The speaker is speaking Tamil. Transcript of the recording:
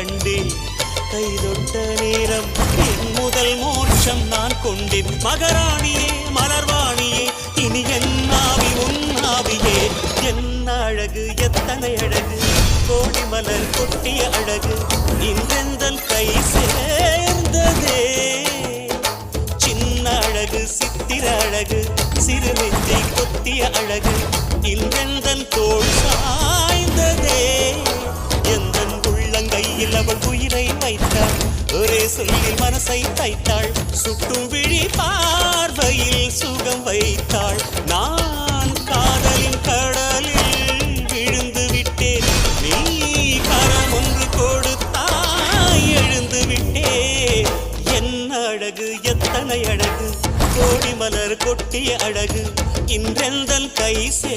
கைதொட்ட நேரம் என் முதல் மோட்சம் நான் கொண்டேன். மகராணியே மலர்வாணியே இனி என் ஆவி உன் ஆவியே. என் அழகு எத்தனை அழகு. கோடி மலர் கொட்டிய அழகு. இன்றெந்தல் கை சேர்ந்ததே. சின்ன அழகு சித்திர அழகு. சிறு நெஞ்சை கொத்திய அழகு இன்றெந்தன் தோல் ஒரே சொல்லில் மனசை தைத்தாள். சுட்டும் விழி பார்வையில் சுகம் வைத்தாள். நான் காதலின் கடலில் விழுந்து விட்டேன். நீ கரம் ஒன்று கொடுத்தாய் எழுந்து விட்டேன் என்ன அழகு எத்தனை அழகு? கோடி மலர் கொட்டிய அழகு. இன்றெந்தன் கை சே